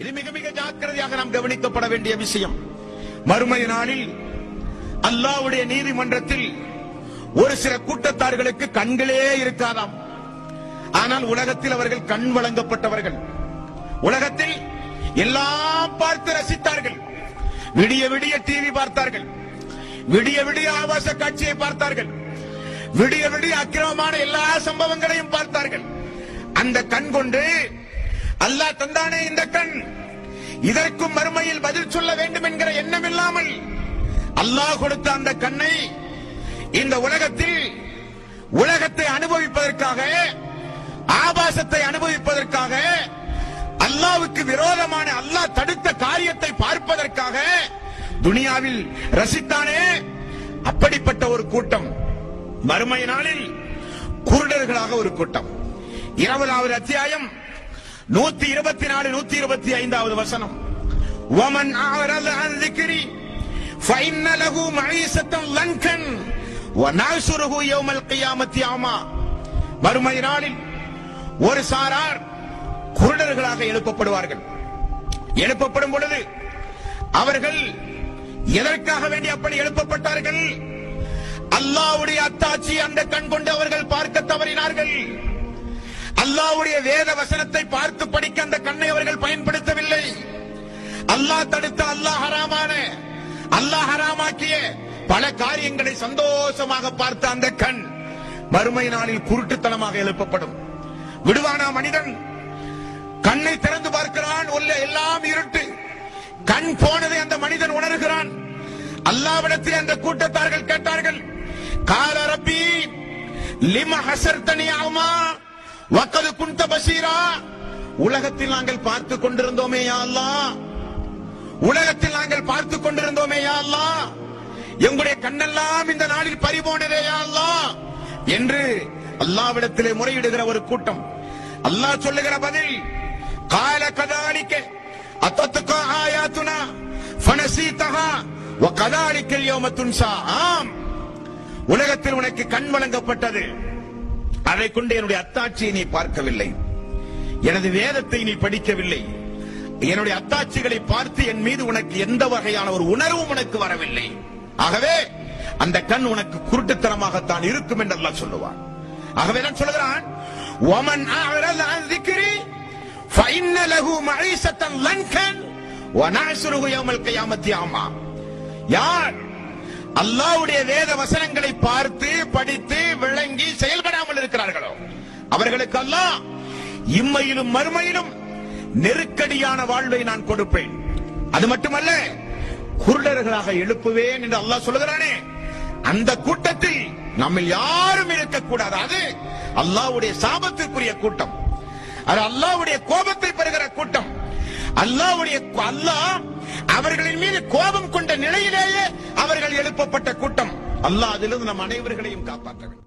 இது மிக மிக ஜாக்கிரதையாக நாம் கவனிக்கப்பட வேண்டிய விஷயம். மறுமை நாளில் அல்லாஹ்வுடைய நீதிமன்றத்தில் ஒரு சில கூட்டத்தார்களுக்கு கண்களே இருக்காதாம். ஆனால் உலகத்தில் அவர்கள் கண் வழங்கப்பட்டவர்கள். உலகத்தில் எல்லாம் பார்த்து ரசித்தார்கள். விடிய விடிய டிவி பார்த்தார்கள். விடிய விடிய ஆபாச காட்சியை பார்த்தார்கள். விடிய விடிய அக்கிரமமான எல்லா சம்பவங்களையும் பார்த்தார்கள். அந்த கண் கொண்டு அல்லாஹ் தந்தானே இந்த கண். இதற்கும் மறுமையில் பதில் சொல்ல வேண்டும் என்கிற எண்ணம் இல்லாமல் அல்லாஹ் கொடுத்த அந்த கண்ணை இந்த உலகத்தில் உலகத்தை அனுபவிப்பதற்காக ஆபாசத்தை அனுபவிப்பதற்காக அல்லாவுக்கு விரோதமான அல்லாஹ் தடுத்த காரியத்தை பார்ப்பதற்காக துனியாவில் ரசித்தானே? அப்படிப்பட்ட ஒரு கூட்டம். மறுமை நாளில் குருடர்களாக ஒரு கூட்டம். இருபதாவது அத்தியாயம். நூத்தி இருபத்தி நாலு நூத்தி இருபத்தி ஐந்தாவது வசனம். ஒமன் ஆரல் அன்திக்கிரி ஃபைன்ன லகு மழீசத்தம் லங்கன் வனாசுருகு யௌமல் கியாமத்தி ஆமா மறுமை நாளில் ஒரு சாரார் குருடர்களாக எழுப்பப்படுவார்கள். எழுப்பப்படும் பொழுது அவர்கள் எதற்காக வேண்டி அப்படி எழுப்பப்பட்டார்கள்? அல்லாவுடைய அத்தாச்சி அந்த கண் கொண்டு அவர்கள் அல்லாவுடைய வேத வசனத்தை பார்த்து படிக்க அந்த கண்ணை அவர்கள் பயன்படுத்தவில்லை. அல்லாஹ் தடுத்த அல்லாஹ் ஹராமான அல்லாஹ் ஹராமாக்கிய பல காரியங்களை சந்தோஷமாக பார்த்த அந்த கண் மறுமை நாளில் குருட்டுத்தனமாக எழுப்பப்படும். விடுவானா மனிதன்? கண்ணை திறந்து பார்க்கிறான் உள்ள எல்லாம் இருட்டு. கண் போனதை அந்த மனிதன் உணர்கிறான். அல்லாவிடத்தில் அந்த கூட்டத்தார்கள் கேட்டார்கள் கால ரப்பி லிம ஹசர்தனி ஆமா வக்கது குண்ட பசீரா உலகத்தில் நாங்கள் பார்த்து கொண்டிருந்தோமே யாழ்லா அல்லாஹ். உலகத்தில் நாங்கள் பார்த்து கொண்டிருந்தோமே யாழ்லா அல்லாஹ். எங்களுடைய கண்ணெல்லாம் இந்த நாளில் பறிபோனதே யாழ்லா அல்லாஹ். என்று அல்லாவிடத்திலே முறையிடுகிற ஒரு கூட்டம். அல்லாஹ் சொல்லுகிற பதில் கால கதாலிக்க அத்தத்துக்கு ஆயாத்துனா ஃபனசீதஹா வ கதாலிக்கல் யௌம துன்சா ஆம். உலகத்தில் உனக்கு கண் வழங்கப்பட்டது. அதை கொண்டு என்னுடைய அத்தாட்சியை நீ பார்க்கவில்லை எனது வேதத்தை நீ படிக்கவில்லை என்னுடைய அத்தாட்சிகளை பார்த்து என் மீது உனக்கு எந்த வகையான ஒரு உணர்வும் உனக்கு வரவில்லை ஆகவே அந்த கண் உனக்கு குருட்டுத்தனமாகத்தான் இருக்கும் என்று அல்லாஹ் சொல்லுவான் ஆகவே நான் சொல்லுகிறான் ومن أعرض عن ذكري فإن له معيشة ضنكا ونحشره يوم القيامة أعمى யார் அல்லாஹ்வுடைய வேத வசனங்களை பார்த்து படித்து விளங்கி செயல்படாமல் இருக்கிறார்களோ அவர்களுக்கு அல்லாஹ் இம்மையிலும் மறுமையிலும் நெருக்கடியான வாழ்வை நான் கொடுப்பேன். அது மட்டுமல்ல குருடர்களாக எழுப்புவேன் என்று அல்லாஹ் சொல்லுகிறானே. அந்த கூட்டத்தில் நம்ம யாரும் இருக்கக்கூடாது. அது அல்லாவுடைய சாபத்திற்குரிய கூட்டம். அது அல்லாவுடைய கோபத்தை பெறுகிற கூட்டம். அல்லாவுடைய அல்லாஹ் அவர்களின் மீது கோபம் கொண்ட நிலையிலேயே அவர்கள் எழுப்பப்பட்ட கூட்டம். அல்லாஹ் அதிலிருந்து நம் அனைவர்களையும் காப்பாற்ற வேண்டும்.